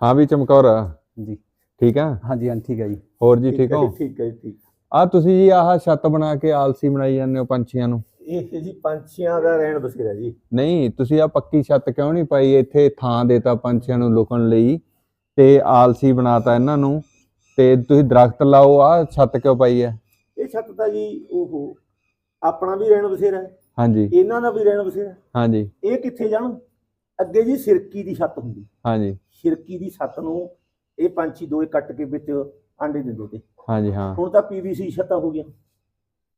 ਹਾਂ ਵੀ ਚਮਕੌਰ। ਜੀ। ਠੀਕ ਆ? ਹਾਂਜੀ ਹਾਂਜੀ ਠੀਕ ਹੈ ਜੀ। ਹੋਰ ਜੀ ਠੀਕ ਹੋ ਠੀਕ ਹੈ? ਠੀਕ ਆ ਤੁਸੀਂ ਜੀ ਆਹ ਛੱਤ ਬਣਾ ਕੇ ਆਲਸੀ ਬਣਾਈ ਜਾਂਦੇ ਹੋ ਪੰਛੀਆਂ ਨੂੰ? ਇਹ ਜੀ ਪੰਛੀਆਂ ਦਾ ਰਹਿਣ ਬਸੇਰਾ ਜੀ। ਨਹੀਂ ਤੁਸੀਂ ਆ ਪੱਕੀ ਛੱਤ ਕਿਉਂ ਨਹੀਂ ਪਾਈ? ਇੱਥੇ ਥਾਂ ਦੇਤਾ ਪੰਛੀਆਂ ਨੂੰ ਲੁਕਣ ਲਈ ਤੇ ਆਲਸੀ ਬਣਾਤਾ ਇਹਨਾਂ ਨੂੰ। ਤੇ ਤੁਸੀਂ ਦਰਖਤ ਲਾਓ ਆ ਛੱਤ ਕਿਉਂ ਪਾਈ ਹੈ? ਇਹ ਛੱਤ ਦਾ ਜੀ ਉਹ ਆਪਣਾ ਵੀ ਰਹਿਣ ਬਸੇਰਾ। ਹੈ ਹਾਂਜੀ। ਇਹਨਾਂ ਦਾ ਵੀ ਰਹਿਣ ਬਸੇਰਾ। ਹਾਂਜੀ। ਇਹ ਕਿੱਥੇ ਜਾਣ? ਅੱਗੇ ਜੀ ਸਿਰਕੀ ਦੀ ਛੱਤ ਹੁੰਦੀ। ਹਾਂਜੀ। ਸਿਰਕੀ ਦੀ ਛੱਤ ਨੂੰ ਇਹ ਪੰਛੀ ਦੋਏ ਕੱਟ ਕੇ ਵਿੱਚ ਆਂਡੇ ਦਿੰਦੇ ਤੇ। ਹਾਂਜੀ ਹਾਂ। ਹੁਣ ਤਾਂ ਪੀਵੀਸੀ ਛੱਤਾਂ ਹੋ ਗਈਆਂ।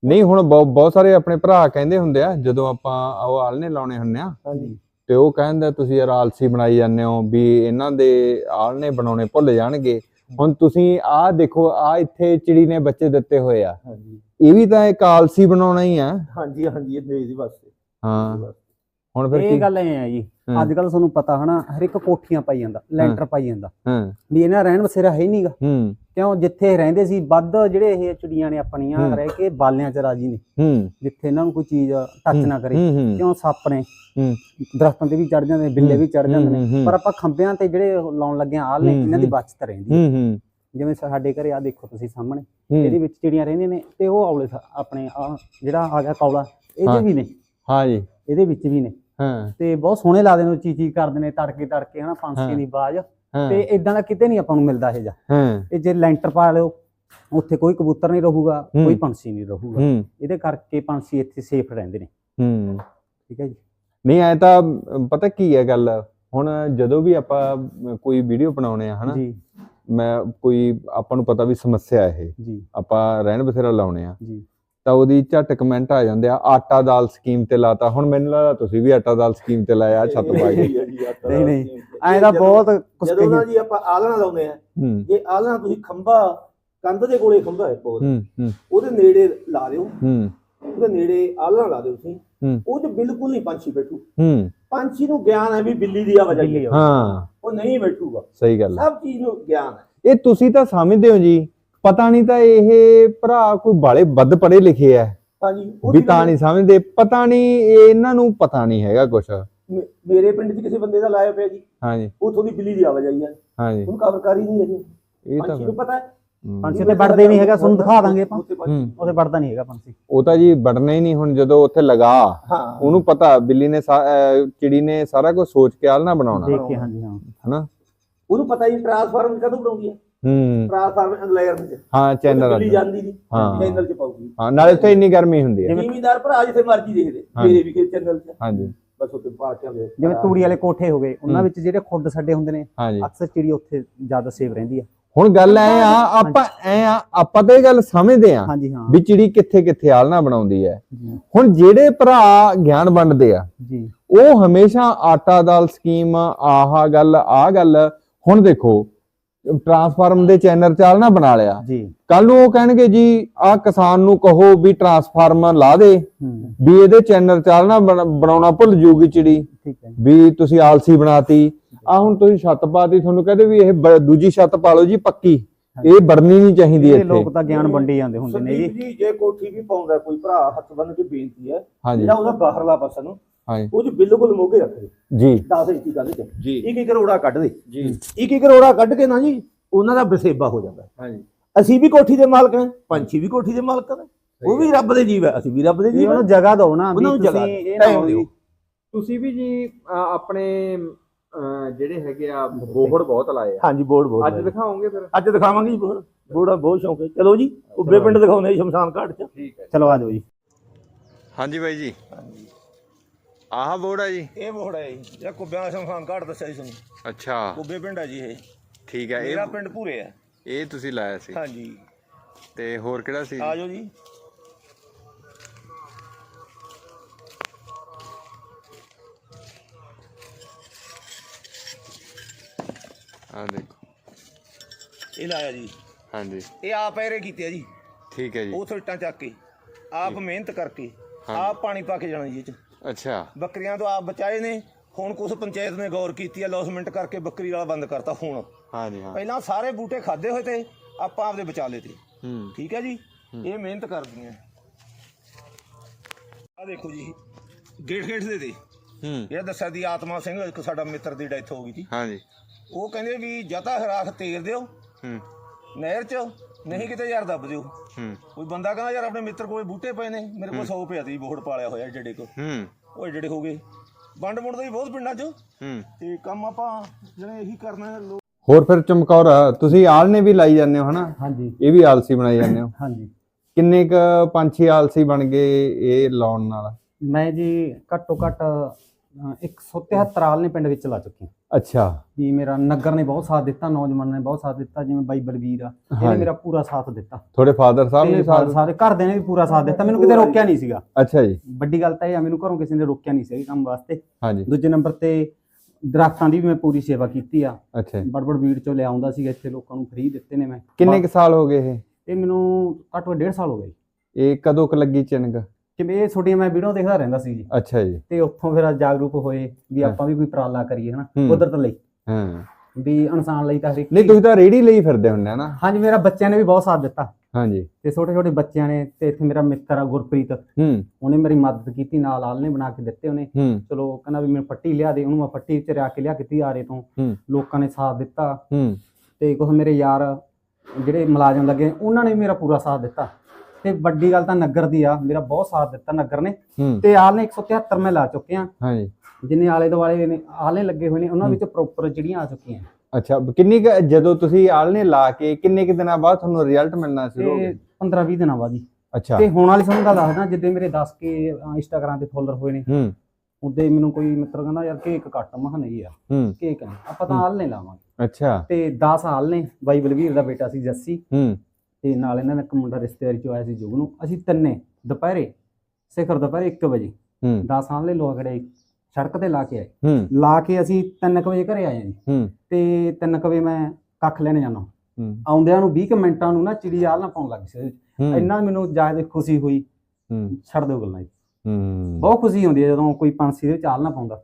ਨਹੀਂ ਹੁਣ ਬਹੁਤ ਬਹੁਤ ਸਾਰੇ ਆਪਣੇ ਭਰਾ ਕਹਿੰਦੇ ਹੁੰਦੇ ਆ ਜਦੋਂ ਆਪਾਂ ਉਹ ਆਲਣੇ ਲਾਉਣੇ ਹੁੰਨੇ ਆ ਹਾਂਜੀ। ਤੇ ਉਹ ਕਹਿੰਦੇ ਤੁਸੀਂ ਯਾਰ ਆਲਸੀ ਬਣਾਈ ਜਾਂਦੇ ਹੋ ਵੀ ਇਹਨਾਂ ਦੇ ਆਲਣੇ ਬਣਾਉਣੇ ਭੁੱਲ ਜਾਣਗੇ। ਹੁਣ ਤੁਸੀਂ ਆਹ ਦੇਖੋ ਆ ਇੱਥੇ ਚਿੜੀ ਨੇ ਬੱਚੇ ਦਿੱਤੇ ਹੋਏ ਆ। ਹਾਂਜੀ। ਇਹ ਵੀ ਤਾਂ ਇੱਕ ਆਲਸੀ ਬਣਾਉਣਾ ਹੀ ਆ। ਹਾਂਜੀ ਹਾਂਜੀ ਇਹ ਦੇਸ਼ ਵਾਸਤੇ। ਹਾਂ। ਹੁਣ ਫਿਰ ਇਹ ਕੀ? ਗੱਲ ਐ ਆ ਜੀ। ਅੱਜ ਕੱਲ ਤੁਹਾਨੂੰ ਪਤਾ ਹਨਾ ਹਰ ਇੱਕ ਕੋਠੀਆਂ ਪਾਈ ਜਾਂਦਾ ਲੈਂਟਰ ਪਾਈ ਜਾਂਦਾ। ਹਾਂ। ਵੀ ਇਹਨਾਂ ਰਹਿਣ ਬਸੇਰਾ ਹੈ ਨਹੀਂਗਾ ਹੂੰ। ਕਿਉਂ? ਜਿੱਥੇ ਰਹਿੰਦੇ ਸੀ ਵੱਧ ਜਿਹੜੇ ਇਹ ਚਿੜੀਆਂ ਨੇ ਆਪਣੀਆਂ। ਰਹਿ ਕੇ ਬਾਲਿਆਂ 'ਚ ਰਾਜੀ ਨੇ। ਹੂੰ। ਜਿੱਥੇ ਇਹਨਾਂ ਨੂੰ ਕੋਈ ਚੀਜ਼ ਟੱਚ ਨਾ ਕਰੇ। ਕਿਉਂ? ਸੱਪ ਨੇ। ਹੂੰ। ਦਰਖਤਾਂ ਤੇ ਵੀ ਚੜ ਜਾਂਦੇ ਨੇ ਬਿੱਲੇ ਵੀ ਚੜ ਜਾਂਦੇ ਨੇ। ਪਰ ਆਪਾਂ ਖੰਭਿਆਂ ਤੇ ਜਿਹੜੇ ਲਾਉਣ ਲੱਗੇ ਆਲ ਨੇ ਇਹਨਾਂ ਦੀ। ਬਚਤ ਰਹਿੰਦੀ ਹੈ। ਹੂੰ। ਹੂੰ। ਜਿਵੇਂ ਸਾਡੇ ਘਰੇ ਆ ਦੇਖੋ ਤੁਸੀਂ ਸਾਹਮਣੇ। ਇਹਦੇ ਵਿੱਚ ਚਿੜੀਆਂ ਰਹਿੰਦੀਆਂ ਨੇ ਤੇ ਉਹ ਸਾ- ਆਪਣੇ ਜਿਹੜਾ ਆ ਗਿਆ ਕੌਲਾ ਇਹਦੇ। ਵੀ ਨੇ। ਹਾਂ ਜੀ। ਇਹਦੇ ਵਿੱਚ ਵੀ ਨੇ। ਹਾਂ। ਤੇ ਬਹੁਤ ਸੋਹਣੇ ਲੱਗਦੇ ਨੇ ਚੀ ਚੀ ਕਰਦੇ ਨੇ ਤੜਕੇ ਤੜਕੇ ਹਨਾ ਪੰਛੀ। ਦੀ ਹਾਂ। ਤੇ ਇਦਾਂ ਦਾ ਕਿਤੇ ਨਹੀਂ ਆਪਾਂ ਨੂੰ ਮਿਲਦਾ ਇਹ ਜਾ ਇਹ ਜੇ ਲੈਂਟਰ ਪਾ ਲਿਓ ਉੱਥੇ ਕੋਈ ਕਬੂਤਰ ਨਹੀਂ ਰਹੂਗਾ। ਕੋਈ ਪੰਛੀ ਨਹੀਂ ਰਹੂਗਾ। ਇਹਦੇ ਕਰਕੇ ਪੰਛੀ ਇੱਥੇ ਸੇਫ ਰਹਿੰਦੇ ਨੇ। ਹੂੰ। ਠੀਕ ਹੈ ਜੀ। ਨਹੀਂ ਐ ਤਾਂ ਪਤਾ ਕੀ ਹੈ ਗੱਲ? ਹੁਣ ਜਦੋਂ ਵੀ ਆਪਾਂ ਕੋਈ ਵੀਡੀਓ ਬਣਾਉਣੇ ਆ ਹਨਾ? ਜੀ। ਮੈਂ ਕੋਈ ਆਪਾਂ ਨੂੰ ਪਤਾ ਵੀ ਸਮੱਸਿਆ ਇਹ। ਜੀ। ਆਪਾਂ ਰਹਿਣ ਬਸੇਰਾ ਲਾਉਣੇ ਆ। ਜੀ। ਤਾਂ ਉਹਦੀ ਝਟ ਕਮੈਂਟ ਆ ਜਾਂਦੇ ਆ ਆਟਾ ਦਾਲ ਸਕੀਮ ਤੇ ਲਾਤਾ। ਹੁਣ ਮੈਨੂੰ ਲੱਗਦਾ ਤੁਸੀਂ ਵੀ ਆਟਾ ਦਾਲ ਸਕੀਮ ਤੇ ਲਾਇਆ ਛੱਤ ਪਾ ਕੇ। ਨਹੀਂ, ਨਹੀਂ। ਐਂ ਤਾਂ ਬਹੁਤ ਕੁਛ ਜਦੋਂ ਨਾ ਜੀ ਆਪਾਂ ਆਲਣਾ ਲਾਉਂਦੇ ਆ ਹੂੰ। ਜੇ ਆਲਣਾ ਤੁਸੀਂ ਖੰਭਾ ਕੰਧ ਦੇ ਕੋਲੇ ਖੰਭਾ ਹੈ ਹੂੰ ਹੂੰ। ਉਹਦੇ ਨੇੜੇ ਲਾ ਦਿਓ। ਹੂੰ। ਉਹਦੇ ਨੇੜੇ ਆਲਣਾ ਲਾ ਦਿਓ ਤੁਸੀਂ। ਹੂੰ। ਉਹ ਤੇ ਬਿਲਕੁਲ ਨਹੀਂ ਪੰਛੀ ਬੈਠੂ। ਹੂੰ। ਪੰਛੀ ਨੂੰ ਗਿਆਨ ਹੈ ਵੀ ਬਿੱਲੀ ਦੀ ਆਵਾਜ਼ ਬਿੱਲੀ ਆਈ ਆ। ਹਾਂ। ਉਹ ਨਹੀਂ ਬੈਠੂਗਾ। ਸਹੀ ਗੱਲ ਹੈ ਸਭ ਚੀਜ਼ ਨੂੰ ਗਿਆਨ ਹੈ ਇਹ ਤੁਸੀਂ ਤਾਂ ਸਮਝਦੇ ਹੋ ਜੀ। ਪਤਾ ਨਹੀਂ ਤਾਂ ਇਹ ਭਰਾ ਕੋਈ ਬਾਲੇ ਵੱਧ ਪੜੇ ਲਿਖੇ ਆ ਹਾਂਜੀ ਵੀ ਤਾਂ ਨਹੀਂ ਸਮਝਦੇ ਪਤਾ ਨਹੀਂ ਇਹ ਇਹਨਾਂ ਨੂੰ ਪਤਾ ਨਹੀਂ ਹੈਗਾ ਕੁਛ। ਮੇ- ਮੇਰੇ ਪਿੰਡ 'ਚ ਕਿਸੇ ਬੰਦੇ ਦਾ ਲਾਇਆ ਪਿਆ ਜੀ। ਹਾਂਜੀ। ਉਥੋਂ ਦੀ ਬਿੱਲੀ ਦੀ ਆਵਾਜ਼ ਆਈ ਹੈ। ਹਾਂਜੀ। ਉਹਨੂੰ ਖਬਰਕਾਰੀ ਨਹੀਂ ਰਹੀ ਇਹ ਤਾਂ ਪੰਛੀ ਨੂੰ ਪਤਾ ਹੈ। ਹੂੰ। ਪੰਛੀ ਤੇ ਵੜਦੇ ਨਹੀਂ ਹੈਗਾ ਤੁਹਾਨੂੰ ਦਿਖਾ ਦਾਂਗੇ ਆਪਾਂ। ਉੱਥੇ ਪੰਛੀ- ਹੂੰ। ਉਹਦੇ ਵੜਦਾ ਨਹੀਂ ਹੈਗਾ ਪੰਛੀ। ਉਹ ਤਾਂ ਜੀ ਵੜਨਾ ਹੀ ਨਹੀਂ ਹੁਣ ਜਦੋਂ ਉੱਥੇ ਲਗਾ। ਹਾਂ। ਉਹਨੂੰ ਪਤਾ ਬਿੱਲੀ ਨੇ ਸਾ- ਅਹ ਚਿੜੀ ਨੇ ਸਾਰਾ ਕੁਝ ਸੋਚ ਕੇ ਆਲਣਾ ਬਣਾਉਣਾ। ਦੇਖ ਕੇ ਹਾਂਜੀ ਹਾਂ। ਹਨਾ? ਉਹਨੂੰ ਪਤਾ ਹੀ ਟ੍ਰਾਂਸਫਾਰਮ ਕਦੋਂ ਬਣਾਉਂਦੀ ਹੈ? ਹੂੰ। ਟ੍ਰਾਂਸਫਾਰਮ ਇੰਗਲੈਂਡ 'ਚ ਹਾਂ ਚੈਨਲ ਬਿੱਲੀ ਜਾਂਦੀ ਹਾਂ। ਚੈਨਲ 'ਚ ਪਾਉਗੀ ਹਾਂ ਨਾਲੇ ਉੱਥੇ ਇੰਨੀ ਗਰਮੀ ਹੁੰਦੀ ਹੈ। ਜ਼ਿਮੀਦਾਰ ਭਰਾ ਜਿੱਥੇ ਮਰਜ਼ੀ ਦੇਖਦੇ। ਮੇਰੇ ਵੀ ਚੈਨਲ 'ਚ। ਹਾਂਜੀ। ਬਸ ਉੱਤੇ ਪਾ ਕੇ ਆਉਂਦੇ। ਜਿਵੇਂ ਤੂੜੀ ਵਾਲੇ ਕੋਠੇ ਹੋ ਗਏ ਉਹਨਾਂ। ਵਿੱਚ ਜਿਹੜੇ ਖੁੱਡ ਛੱਡੇ ਹੁੰਦੇ ਨੇ ਅਕਸਰ ਚਿੜੀ ਉੱਥੇ ਜ਼ਿਆਦਾ ਸੇਫ ਰਹਿੰਦੀ ਹੈ। ਹੁਣ ਗੱਲ ਐ ਆ ਆਪਾਂ ਐ ਆ ਆਪਾਂ ਤਾਂ ਇਹ ਗੱਲ ਸਮਝਦੇ ਆ ਹਾਂਜੀ ਹਾਂ। ਵੀ ਚਿੜੀ ਕਿੱਥੇ ਕਿੱਥੇ ਆਲਣਾ ਬਣਾਉਂਦੀ ਹੈ। ਜੀ। ਹੁਣ ਜਿਹੜੇ ਭਰਾ ਗਿਆਨ ਵੰਡਦੇ ਆ ਜੀ। ਉਹ ਹਮੇਸ਼ਾ ਆਟਾ ਦਾਲ ਸਕੀਮ ਆਹ ਗੱਲ ਆ ਗੱਲ ਹੁਣ ਦੇਖੋ ਟਰਾਂਸਫਾਰਮ ਦੇ ਚੈਨਲ ਚਾਲ ਨਾ ਬਣਾ ਲਿਆ। ਜੀ। ਕੱਲ ਨੂੰ ਉਹ ਕਹਿਣਗੇ ਜੀ ਆ ਕਿਸਾਨ ਨੂੰ ਕਹੋ ਵੀ ਟਰਾਂਸਫਾਰਮਰ ਲਾ ਦੇ ਵੀ ਇਹਦੇ ਚੈਨਲ ਚਾਲ ਨਾ ਬਣਾ- ਬਣਾਉਣਾ ਭੁੱਲ ਜੂਗੀ ਚਿੜੀ। ਠੀਕ ਹੈ ਵੀ ਤੁਸੀਂ ਆਲਸੀ ਬਣਾਤੀ। ਆ ਹੁਣ ਤੁਸੀਂ ਛੱਤ ਪਾਤੀ ਤੁਹਾਨੂੰ ਕਹਿੰਦੇ ਵੀ ਇਹ ਦੂਜੀ ਛੱਤ ਪਾ ਲਓ ਜੀ ਪੱਕੀ। ਇਹ ਬੜਨੀ ਨਹੀਂ ਚਾਹੀਦੀ ਇੱਥੇ। ਲੋਕ ਤਾਂ ਗਿਆਨ ਵੰਡੀ ਜਾਂਦੇ ਹੁੰਦੇ ਨੇ ਜੀ। ਜੀ ਕੋਠੀ ਵੀ ਪਾਉਂਦਾ ਕੋਈ ਭਰਾ ਹੱਥ ਬੰਨ ਕੇ ਬੇਨਤੀ ਹੈ ਜਿਹੜਾ ਉਹਦਾ ਬਾਹਰਲਾ ਪਾਸਾ ਨੂੰ ਹਾਂਜੀ। ਉਹ 'ਚ ਬਿਲਕੁਲ ਮੋਗੇ ਰੱਖੇ ਜੀ। 10 ਇੰਚੀ ਗੱਲ 'ਚ ਜੀ। ਇੱਕ ਇੱਕ ਕਰੋੜਾ ਕੱਢ ਦੇ। ਜੀ। ਇੱਕ ਇੱਕ ਕਰੋੜਾ ਕੱਢ ਕੇ ਨਾ ਜੀ ਉਹਨਾਂ ਦਾ ਬਸੇਬਾ ਹੋ ਜਾਂਦਾ। ਹਾਂਜੀ। ਅਸੀਂ ਵੀ ਕੋਠੀ ਦੇ ਮਾਲਕ ਹਾਂ ਪੰਛੀ ਵੀ ਕੋਠੀ ਦੇ ਮਾਲਕ ਨੇ। ਉਹ ਵੀ ਰੱਬ ਦੇ ਜੀਵ ਹੈ ਅਸੀਂ ਵੀ ਰੱਬ ਦੇ ਜੀ ਜੀਵ ਹਾਂ ਉਹਨੂੰ ਜਗ੍ਹਾ ਦਿਓ ਨਾ ਵੀ ਤੁਸੀਂ ਇਹ ਨਾ ਦਿਓ। ਤੁਸੀਂ ਵੀ ਜੀ ਆਪਣੇ ਜਿਹੜੇ ਹੈਗੇ ਆ ਬੋਹੜ ਬਹੁਤ ਲਾਏ ਆ। ਹਾਂਜੀ ਬੋਰਡ ਬਹੁਤ ਅੱਜ ਹੈ। ਦਿਖਾਓਗੇ ਫਿਰ? ਅੱਜ ਦਿਖਾਵਾਂਗੇ ਜੀ ਬੋਰਡ ਦਾ ਬਹੁਤ ਸ਼ੌਂਕ ਹੈ। ਚਲੋ ਜੀ ਉੱਬੇ ਪਿੰਡ ਦਿਖਾਉਂਦੇ ਜੀ ਸ਼ਮਸ਼ਾਨ ਘਾਟ 'ਚ। ਠੀਕ ਹੈ। ਚਲੋ ਆ ਜਾਓ ਜੀ। ਹਾਂਜੀ ਬਾਈ ਜੀ। ਆਹ ਬੋਰਡ ਆ ਜੀ? ਇਹ ਬੋਰਡ ਹੈ ਜੀ। ਜਿਹੜਾ ਕੁੱਬਿਆਂ ਸ਼ਮਸ਼ਾਨ ਘਾਟ ਦੱਸਿਆ ਜੀ ਤੁਹਾਨੂੰ। ਅੱਛਾ। ਕੁੱਬੇ ਪਿੰਡ ਹੈ ਜੀ ਇਹ। ਠੀਕ ਹੈ ਮੇਰਾ ਇਹ ਪਿੰਡ ਭੂਰੇ ਹੈ ਇਹ ਤੁਸੀਂ ਲਾਇਆ ਸੀ? ਹਾਂਜੀ। ਤੇ ਹੋਰ ਕਿਹੜਾ ਸੀ ਆ ਜਾਓ ਜੀ। ਆ ਦੇਖੋ। ਇਹ ਲਾਇਆ ਜੀ। ਹਾਂਜੀ। ਇਹ ਆਪ ਐਰੇ ਕੀਤੇ ਆ ਜੀ। ਠੀਕ ਹੈ ਜੀ। ਉਹ ਇੱਟਾਂ ਚੱਕ ਕੇ ਆਪ ਮਿਹਨਤ ਕਰਕੇ ਆਪ ਪਾਣੀ ਪਾ ਕੇ ਜਾਣਾ ਜੀ ਇਹ ਚ। ਅੱਛਾ। ਬੱਕਰੀਆਂ ਤੋਂ ਆਪ ਬਚਾਏ ਨੇ ਹੁਣ ਕੁਝ ਪੰਚਾਇਤ ਨੇ ਗੌਰ ਕੀਤੀ ਹੈ ਲੌਸਮੈਂਟ ਕਰਕੇ ਬੱਕਰੀ ਵਾਲਾ ਬੰਦ ਕਰਤਾ ਹੁਣ। ਹਾਂਜੀ ਹਾਂ। ਪਹਿਲਾਂ ਸਾਰੇ ਬੂਟੇ ਖਾਦੇ ਹੋਏ ਤੇ ਆਪਾਂ ਆਪਦੇ ਬਚਾ ਲਏ ਤੇ। ਹੂੰ। ਠੀਕ ਹੈ ਜੀ? ਇਹ ਮਿਹਨਤ ਕਰਦੀਆਂ। ਆ ਦੇਖੋ ਜੀ ਗੇਟ ਗੇਟ ਦੇ ਦੇ ਹੂੰ। ਇਹ ਦੱਸਿਆ ਦੀ ਆਤਮਾ ਸਿੰਘ ਇੱਕ ਸਾਡਾ ਮਿੱਤਰ ਦੀ ਡੈਥ ਹੋ ਗਈ ਸੀ। ਹਾਂਜੀ। ਉਹ ਕਹਿੰਦੇ ਵੀ ਜਾਂ ਤਾਂ ਹਰਾਖ ਤੇਰ ਦਿਓ। ਹੂੰ। ਨਹਿਰ 'ਚ ਨਹੀਂ ਕਿਤੇ ਯਾਰ ਦੱਬ ਦਿਓ। ਹੂੰ। ਕੋਈ ਬੰਦਾ ਕਹਿੰਦਾ ਯਾਰ ਆਪਣੇ ਮਿੱਤਰ ਕੋਲੇ ਬੂਟੇ ਪਏ ਨੇ ਮੇਰੇ ਕੋਲ 100 ਪਿਆ ਸੀ ਬੋੜ ਪਾਲਿਆ ਹੋਇਆ ਜਿਹੜੇ ਕੋ ਹੂੰ। ਉਹ ਜਿਹੜੇ ਹੋ ਗਏ। ਵੰਡ ਮੁੰਡ ਦਾ ਵੀ ਬਹੁਤ ਪਿੰਡਾਂ 'ਚ। ਹੂੰ। ਤੇ ਕੰਮ ਆਪਾਂ ਜਿਹੜੇ ਇਹੀ ਕਰਨਾ ਹੈ ਲੋਕ ਹੋਰ ਫਿਰ ਚਮਕੌਰ ਤੁਸੀਂ ਆਲਣੇ ਵੀ ਲਾਈ ਜਾਂਦੇ ਹੋ ਹਨਾ? ਹਾਂਜੀ। ਇਹ ਵੀ ਆਲਸੀ ਬਣਾਈ ਜਾਂਦੇ ਹੋ। ਹਾਂਜੀ। ਕਿੰਨੇ ਕ ਪੰਛੀ ਆਲਸੀ ਬਣ ਗਏ ਇਹ ਲਾਉਣ ਨਾਲ? ਮੈਂ ਜੀ ਘੱਟੋ ਘੱਟ ਅ, 173 ਆਲ ਨੇ ਪਿੰਡ ਵਿੱਚ ਲਾ ਚੁੱਕੀ ਹਾਂ। ਅੱਛਾ। ਵੀ ਮੇਰਾ ਨਗਰ ਨੇ ਬਹੁਤ ਸਾਥ ਦਿੱਤਾ ਨੌਜਵਾਨਾਂ ਨੇ ਬਹੁਤ ਸਾਥ ਦਿੱਤਾ ਜਿਵੇਂ ਬਾਈ ਬਲਵੀਰ ਆ ਇਹਨੇ ਹਾਂਜੀ। ਮੇਰਾ ਪੂਰਾ ਸਾਥ ਦਿੱਤਾ। ਤੁਹਾਡੇ ਫਾਦਰ ਸਾਹਿਬ ਨੇ ਤੇ ਸਾਥ ਸਾਰੇ ਘਰਦਿਆਂ ਨੇ ਵੀ ਪੂਰਾ ਸਾਥ ਦਿੱਤਾ ਮੈਨੂੰ ਕਿਤੇ ਰੋਕਿਆ ਨਹੀਂ ਸੀਗਾ। ਅੱਛਾ ਜੀ। ਵੱਡੀ ਗੱਲ ਤਾਂ ਇਹ ਆ ਮੈਨੂੰ ਘਰੋਂ ਕਿਸੇ ਨੇ ਰੋਕਿਆ ਨਹੀਂ ਸੀ ਕੰਮ ਵਾਸਤੇ। ਹਾਂਜੀ। ਦੂਜੇ ਨੰਬਰ ਤੇ ਦਰਖਤਾਂ ਦੀ ਵੀ ਮੈਂ ਪੂਰੀ ਸੇਵਾ ਕੀਤੀ ਆ। ਅੱਛਾ ਜੀ। ਬੜਬੜ ਵੀੜ ਚੋਂ ਲਿਆਉਂਦਾ ਸੀਗਾ ਇੱਥੇ ਲੋਕਾਂ ਨੂੰ ਫ੍ਰੀ ਦਿੱਤੇ ਨੇ ਮੈਂ। ਕਿੰਨੇ ਕ ਸਾਲ ਹੋ ਗਏ ਇਹ? ਇਹ ਮੈਨੂੰ ਘੱਟ ਤੋਂ 1.5 ਸਾਲ ਹੋ ਗਏ। ਇਹ ਕਦੋਂ ਕ ਲੱਗੀ ਚਿਣਗ ਕਿਵੇਂ ਇਹ ਛੋਟੀਆਂ ਮੈਂ ਵੀਡੀਓ ਦੇਖਦਾ ਰਹਿੰਦਾ ਸੀ ਜੀ। ਅੱਛਾ ਜੀ। ਤੇ ਉੱਥੋਂ ਫਿਰ ਜਾਗਰੂਕ ਹੋਏ ਵੀ। ਆਪਾਂ ਵੀ ਕੋਈ ਉਪਰਾਲਾ ਕਰੀਏ ਹਨਾ। ਕੁਦਰਤ ਲਈ। ਹਾਂ। ਵੀ ਇਨਸਾਨ ਲਈ ਤਾਂ ਹਰ ਨਹੀਂ ਤੁਸੀਂ ਤਾਂ ਰੇੜੀ ਲਈ ਫਿਰਦੇ ਹੁੰਦੇ ਆ ਨਾ। ਹਾਂਜੀ ਮੇਰਾ ਬੱਚਿਆਂ ਨੇ ਵੀ ਬਹੁਤ ਸਾਥ ਦਿੱਤਾ। ਹਾਂਜੀ। ਤੇ ਛੋਟੇ ਛੋਟੇ ਬੱਚਿਆਂ ਨੇ ਤੇ ਇੱਥੇ ਮੇਰਾ ਮਿੱਤਰ ਆ ਗੁਰਪ੍ਰੀਤ। ਹੂੰ। ਉਹਨੇ ਮੇਰੀ ਮਦਦ ਕੀਤੀ ਨਾਲ ਆਲ ਨੇ ਬਣਾ ਕੇ ਦਿੱਤੇ ਉਹਨੇ। ਚਲੋ ਕਹਿੰਦਾ ਵੀ ਮੈਨੂੰ ਪੱਟੀ ਲਿਆ ਦੇ ਉਹਨੂੰ ਮੈਂ ਪੱਟੀ ਚ ਰਿਆ ਕੇ ਲਿਆ ਕੀਤੀ ਆਰੇ ਤੋਂ। ਲੋਕਾਂ ਨੇ ਸਾਥ ਦਿੱਤਾ। ਹੂੰ। ਤੇ ਕੁਝ ਮੇਰੇ ਯਾਰ ਜਿਹੜੇ ਮੁਲਾਜ਼ਮ ਲੱਗੇ ਉਹਨਾਂ ਨੇ ਵੀ ਮੇਰਾ ਪੂਰਾ ਸਾਥ ਦਿੱਤਾ। ਤੇ ਵੱਡੀ ਗੱਲ ਤਾਂ ਨਗਰ ਦੀ ਆ ਮੇਰਾ ਬਹੁਤ ਸਾਥ ਦਿੱਤਾ ਨਗਰ ਨੇ। ਤੇ ਆਲ ਨੇ 173 ਮੈਂ ਲਾ ਚੁੱਕੇ ਆ। ਹਾਂਜੀ। ਜਿੰਨੇ ਆਲੇ ਦੁਆਲੇ ਨੇ ਆਲੇ ਲੱਗੇ ਹੋਏ ਨੇ ਉਹਨਾਂ ਵਿੱਚ ਪ੍ਰੋਪਰ ਜਿਹੜੀਆਂ ਆ ਚੁੱਕੀਆਂ ਅੱਛਾ ਕਿੰਨੀ ਜਦੋਂ ਤੁਸੀਂ ਆਲਣੇ ਲਾ ਕੇ ਕਿੰਨੇ ਕੁ ਦਿਨਾਂ ਬਾਅਦ ਤੁਹਾਨੂੰ ਰਿਜ਼ਲਟ ਮਿਲਣਾ ਸ਼ੁਰੂ ਹੋ ਗਿਆ? 15 20 ਦਿਨਾਂ ਬਾਅਦ ਹੀ। ਅੱਛਾ। ਤੇ ਹੁਣ ਵਾਲੀ ਤੁਹਾਨੂੰ ਗੱਲ ਦੱਸਦਾ ਜਿੱਦੇ ਮੇਰੇ 10 ਕੇ ਇੰਸਟਾਗ੍ਰਾਮ ਤੇ ਫੋਲੋਅਰ ਹੋਏ ਨੇ। ਹੂੰ। ਉਦੋਂ ਮੈਨੂੰ ਕੋਈ ਮਿੱਤਰ ਕਹਿੰਦਾ ਯਾਰ ਕੇਕ ਕੱਟ ਮੈਂ ਕਿਹਾ ਨਹੀਂ ਯਾਰ ਕੇਕ ਨਹੀਂ ਆਪਾਂ ਤਾਂ ਆਲ ਨਹੀਂ ਲਾਵਾਂਗੇ। ਅੱਛਾ। ਤੇ 10 ਸਾਲ ਨੇ ਬਾਈ ਬਲਵੀਰ ਦਾ ਬੇਟਾ ਸੀ ਜੱਸੀ। ਹੂੰ। ਤੇ ਨਾਲ ਇਹਨਾਂ ਦਾ ਇੱਕ ਮੁੰਡਾ ਰਿਸ਼ਤੇਦਾਰੀ ਚ ਆਇਆ ਸੀ ਜੁਗ ਨੂੰ। ਅਸੀਂ ਤਿੰਨੇ ਦੁਪਹਿਰੇ ਸਿਖਰ ਦੁਪਹਿਰੇ 1 ਵਜੇ ਹੂੰ। 10 ਸਾਲ ਦੇ ਲੋਕ ਖੜੇ ਸੜਕ ਤੇ ਲਾ ਕੇ ਆਏ। ਹੂੰ। ਲਾ ਕੇ ਅਸੀਂ 3 ਵਜੇ ਘਰੇ ਆਏ ਜੀ। ਹੂੰ। ਤੇ 3 ਵਜੇ ਮੈਂ ਕੱਖ ਲੈਣ ਜਾਣਾ ਹੂੰ। ਆਉਂਦਿਆਂ ਨੂੰ 20 ਕੁ ਮਿੰਟਾਂ ਨੂੰ ਨਾ ਚਿੜੀ ਆਲ ਨਾ ਪਾਉਣ ਲੱਗ ਸੀ। ਇੰਨਾ ਮੈਨੂੰ ਜ਼ਿਆਦਾ ਖੁਸ਼ੀ ਹੋਈ। ਹੂੰ। ਛੱਡ ਦਿਓ ਗੱਲਾਂ ਜੀ। ਹੂੰ। ਬਹੁਤ ਖੁਸ਼ੀ ਹੁੰਦੀ ਹੈ ਜਦੋਂ ਕੋਈ ਪੰਛੀ ਦੇ ਵਿੱਚ ਆਲ ਨਾ ਪਾਉਂਦਾ।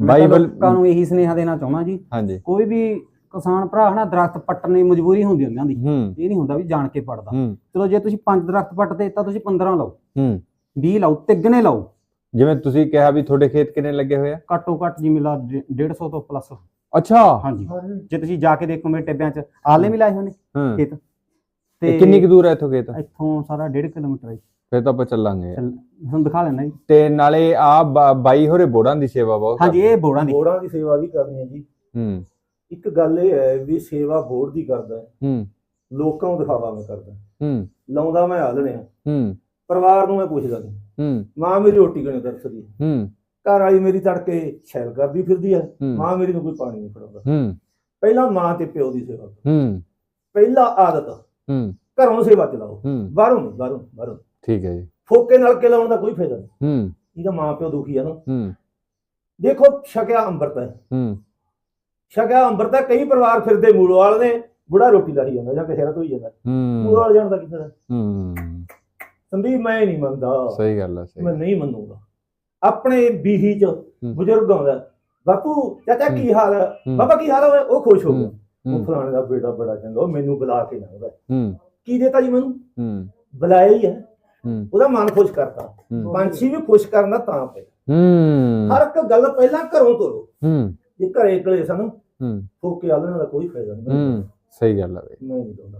ਮੈਂ ਬਾਈ ਤਾਂ ਬਲ- ਲੋਕਾਂ ਨੂੰ ਇਹੀ ਸੁਨੇਹਾ ਦੇਣਾ ਚਾਹੁੰਦਾ ਜੀ। ਹਾਂਜੀ। ਕੋਈ ਵੀ ਕਿਸਾਨ ਭਰਾ ਹਨਾ ਦਰਖਤ ਪੱਟਣ ਦੀ ਮਜਬੂਰੀ ਹੁੰਦੀ ਉਹਨਾਂ ਦੀ। ਹੂੰ। ਇਹ ਨਹੀਂ ਹੁੰਦਾ ਵੀ ਜਾਣ ਕੇ ਪੜਦਾ। ਹੂੰ। ਚਲੋ ਜੇ ਤੁਸੀਂ ਪੰਜ ਦਰਖਤ ਪੱਟਦੇ ਤਾਂ ਤੁਸੀਂ 15 ਲਾਓ। ਹੂੰ। 20 ਲਾਓ ਤਿੱਗਣੇ ਲਾਓ। ਜਿਵੇਂ ਤੁਸੀਂ ਕਿਹਾ ਵੀ ਤੁਹਾਡੇ ਖੇਤ ਕਿੰਨੇ ਲੱਗੇ ਹੋਏ ਆ? ਘੱਟੋ ਘੱਟ ਜੀ ਮਿਲਾ 150 ਤੋਂ ਪਲੱਸ। ਅੱਛਾ। ਹਾਂਜੀ। ਜੇ ਤੁਸੀਂ ਜਾ ਕੇ ਦੇਖੋ ਮੇਰੇ ਟਿੱਬਿਆਂ 'ਚ ਆਲੇ ਵੀ ਲਾਏ ਹੋਏ ਨੇ ਹਾਂ। ਖੇਤ। ਤੇ ਕਿੰਨੀ ਕੁ ਦੂਰ ਹੈ ਇੱਥੋਂ ਖੇਤ? ਇੱਥੋਂ ਸਾਰਾ 1.5 ਕਿਲੋਮੀਟਰ ਹੈ ਫਿਰ ਤਾਂ ਆਪਾਂ ਚੱਲਾਂਗੇ। ਚੱਲ ਤੁਹਾਨੂੰ ਦਿਖਾ ਲੈਣਾ ਜੀ। ਤੇ ਨਾਲੇ ਆ ਬਾਈ ਹੋਰੇ ਬੋੜਾਂ ਦੀ ਸੇਵਾ ਬਹੁਤ ਹਾਂਜੀ। ਇਹ ਬੋੜਾਂ ਦੀ। ਬੋਰਡਾਂ ਦੀ ਸੇਵਾ ਵੀ ਕਰਨੀ ਹੈ ਜੀ। ਹੂੰ। ਇੱਕ ਗੱਲ ਇਹ ਹੈ ਵੀ ਸੇਵਾ ਬੋਰਡ ਦੀ ਕਰਦਾ ਹੈ, ਲੋਕਾਂ ਨੂੰ ਦਿਖਾਵਾ ਮੈਂ ਕਰਦਾ ਹੂੰ। ਲਾਉਂਦਾ ਮੈਂ ਆਲਣੇ ਹੂੰ। ਪਰਿਵਾਰ ਨੂੰ ਮੈਂ ਪੁੱਛਦਾ ਨਹੀਂ। ਹੂੰ। ਮਾਂ ਮੇਰੀ ਰੋਟੀ ਕਿਵੇਂ ਤਰਸਦੀ? ਹੈ। ਘਰ ਵਾਲੀ ਮੇਰੀ ਤੜਕੇ ਛੈਲ ਕਰਦੀ ਫਿਰਦੀ ਹੈ। ਮਾਂ ਮੇਰੀ ਨੂੰ ਕੋਈ ਪਾਣੀ ਨਹੀਂ ਫੜਾਉਂਦਾ। ਹੂੰ। ਪਹਿਲਾਂ ਮਾਂ ਤੇ ਪਿਓ ਦੀ ਸੇਵਾ। ਹੂੰ। ਪਹਿਲਾ ਆਦਤ ਹੂੰ। ਘਰੋਂ ਸੇਵਾ ਚਲਾਓ। ਬਾਹਰੋਂ ਨਹੀਂ ਬਾਹਰੋਂ ਬਾਹਰੋਂ। ਠੀਕ ਹੈ ਜੀ। ਫੋਕੇ ਨਾਲ ਕੇ ਲਾਉਣ ਦਾ ਕੋਈ ਫਾਇਦਾ ਨਹੀਂ। ਹੂੰ। ਇਹਦਾ ਮਾਂ ਪਿਓ ਦੁਖੀ ਆ ਨਾ। ਹੂੰ। ਦੇਖੋ ਛਕਿਆ ਅੰਮ੍ਰਿਤ ਹੈ। ਹੂੰ। ਛਕਿਆ ਅੰਮ੍ਰਿਤ ਹੈ ਕਈ ਪਰਿਵਾਰ ਫਿਰਦੇ ਮੂਲੋਵਾਲ ਨੇ ਬੁੜਾ ਰੋਟੀ ਲਾਹੀ ਜਾਂਦਾ ਜਾਂ ਕਿਸੇ ਧੋਈ ਜਾਂਦਾ। ਹੂੰ। ਮੂਲੋਵਾਲ ਜਾਣ ਦਾ ਕੀ ਫਾਇਦਾ ਹੂੰ। ਸੰਦੀਪ ਮੈਂ ਨਹੀਂ ਮੰਨਦਾ। ਸਹੀ ਗੱਲ ਹੈ ਸਹੀ ਮੈਂ ਨਹੀਂ ਮੰਨੂਗਾ। ਆਪਣੇ ਬੀਹੀ ਚ ਬਜ਼ੁਰਗ ਆਉਂਦਾ। ਬਾਪੂ ਚਾਚਾ ਕੀ ਹਾਲ ਹੈ। ਬਾਬਾ ਕੀ ਹਾਲ ਹੈ ਉਹ ਖੁਸ਼ ਹੋ ਗਿਆ। ਉਹ ਫਲਾਣੇ ਦਾ ਬੇਟਾ ਬੜਾ ਚੰਗਾ ਉਹ ਮੈਨੂੰ ਬੁਲਾ ਕੇ ਹੂੰ। ਕੀ ਦੇਤਾ ਜੀ ਮੈਨੂੰ? ਬੁਲਾਇਆ ਹੀ ਹੈ। ਉਹਦਾ ਮਨ ਖੁਸ਼ ਕਰਤਾ। ਪੰਛੀ ਵੀ ਖੁਸ਼ ਕਰਨਾ ਤਾਂ ਪਏ ਹਰ ਇੱਕ ਗੱਲ ਪਹਿਲਾਂ ਘਰੋਂ ਤੋਰੋ। ਜੇ ਘਰੇ ਕਲੇ ਸਨ ਹੂੰ। ਫੋਕੇ ਆਲਣ ਦਾ ਕੋਈ ਫਾਇਦਾ ਨਹੀਂ ਹੂੰ ਸਹੀ ਗੱਲ ਹੈ ਬਈ। ਨਹੀਂ ਚਾਹੁੰਦਾ।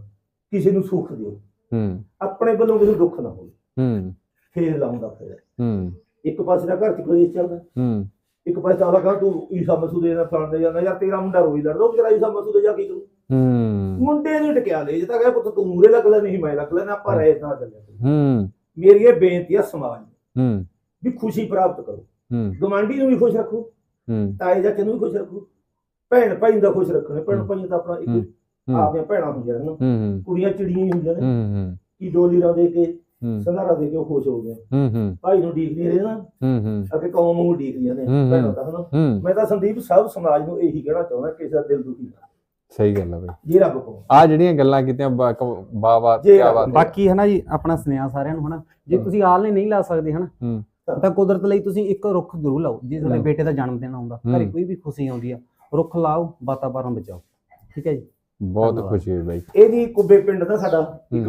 ਕਿਸੇ ਨੂੰ ਸੁੱਖ ਦਿਓ। ਹੂੰ। ਆਪਣੇ ਵੱਲੋਂ ਕਿਸੇ ਦੁੱਖ ਨਾ ਹੋਵੇ। ਹੂੰ। ਫੇਰ ਲਾਉਂਦਾ ਫਾਇਦਾ। ਹੂੰ। ਇੱਕ ਪਾਸੇ ਦਾ ਘਰ ਚ ਕਲੇਸ਼ ਚੱਲਦਾ। ਹੂੰ। ਇੱਕ ਪਾਸੇ ਆਲਾ ਕਹਾਂ ਤੂੰ ਈਸਾ ਮਸੂਦੇ ਨਾਲ ਫੜਨ ਦੇ ਜਾਂਦਾ। ਯਾਰ ਤੇਰਾ ਮੁੰਡਾ ਰੋਈ ਲੜਦਾ ਉਹ ਵਿਚਾਰਾ ਈਸਾ ਮਸੂਦੇ ਜਾ ਕੀ ਕਰੂ ਹੂੰ। ਮੁੰਡੇ ਨੂੰ ਟਕਿਆ ਲੈ ਜੇ ਤਾਂ ਕਹੇ ਪੁੱਤ ਤੂੰ ਮੂਰੇ ਲੱਗ ਲੈ ਨਹੀਂ ਮੈਂ ਲੱਗ ਲੈਣਾ ਆਪਾਂ ਰਹਿ ਨਾ ਚੱਲਿਆ ਹੂੰ। ਮੇਰੀ ਇਹ ਬੇਨਤੀ ਆ ਸਮਾਜ ਨੂੰ ਹੂੰ। ਵੀ ਖੁਸ਼ੀ ਪ੍ਰਾਪਤ ਕਰੋ। ਹੂੰ। ਗਵਾਂਢੀ ਨੂੰ ਵੀ ਖੁਸ਼ ਰੱਖੋ। ਹੂੰ। ਤਾਏ ਚਾਚੇ ਨੂੰ ਵੀ ਖੁਸ਼ ਰੱਖੋ। ਭੈਣ ਭਾਈ ਨੂੰ ਤਾਂ ਖੁਸ਼ ਰੱਖਣੇ ਭੈਣ ਭਾਈ ਤਾਂ ਆਪਣਾ। ਇੱਕ ਆਪਣੀਆਂ ਭੈਣਾਂ ਹੁੰਦੀਆਂ ਨੇ ਨਾ। ਹੂੰ ਕੁੜੀਆਂ ਚਿੜੀਆਂ ਹੀ ਹੁੰਦੀਆਂ ਨੇ। ਕੀ ਡੋਲੀਰਾਂ ਦੇ ਕੇ ਸੰਧਾਰਾ ਦੇ ਕੇ ਉਹ ਖੁਸ਼ ਹੋ ਹੂੰ ਭਾਈ ਨੂੰ ਡੀਕ ਨਹੀਂ ਰਹੇ ਨਾ। ਅੱਗੇ ਕੌਮ ਨੂੰ ਡੀਕਦੀਆਂ ਨੇ ਹੂੰ, ਹੂੰ। ਭੈਣਾਂ ਤਾਂ ਹਨਾ। ਹੂੰ। ਮੈਂ ਤਾਂ ਸੰਦੀਪ ਸਭ ਸਮਾਜ ਨੂੰ ਇਹੀ ਕਹਿਣਾ ਚਾਹੁੰਦਾ ਕਿ ਇਸ ਦਾ ਦਿਲ ਦੁਖੀ ਨਾ। ਸਹੀ ਗੱਲ ਹੈ ਬਈ। ਜੇ ਰੱਬ ਕੋ ਆ ਜਿਹੜੀਆਂ ਗੱਲਾਂ ਕੀਤੀਆਂ ਬਾ ਬਾ ਜੇ ਕੀ ਬਾਤ ਬਾਕੀ ਹੈ ਨਾ ਜੀ ਆਪਣਾ ਸੁਨੇਹਾ ਸਾਰਿਆਂ ਨੂੰ ਹਨਾ। ਜੇ ਤੁਸੀਂ ਆਲ ਨੇ ਨਹੀਂ ਲਾ ਸਕਦੇ ਹਨਾ ਤਾਂ ਕੁਦਰਤ ਲਈ ਤੁਸੀਂ ਇੱਕ ਰੁੱਖ ਜ਼ਰੂਰ ਲਾਓ ਜੇ ਤੁਹਾਡੇ। ਬੇਟੇ ਦਾ ਜਨਮ ਦਿਨ ਆਉਂਦਾ। ਘਰੇ ਕੋਈ ਵੀ ਖੁਸ਼ੀ ਆਉਂਦੀ ਆ ਰੁੱਖ ਲਾਓ ਵਾਤਾਵਰਨ ਬਚਾਓ ਠੀਕ ਹੈ ਜੀ ਬਹੁਤ। ਖੁਸ਼ੀ ਹੋਈ ਬਾਈ ਇਹਦੀ ਕੁੱਬੇ ਪਿੰਡ ਦਾ ਸਾਡਾ ਇੱਕ।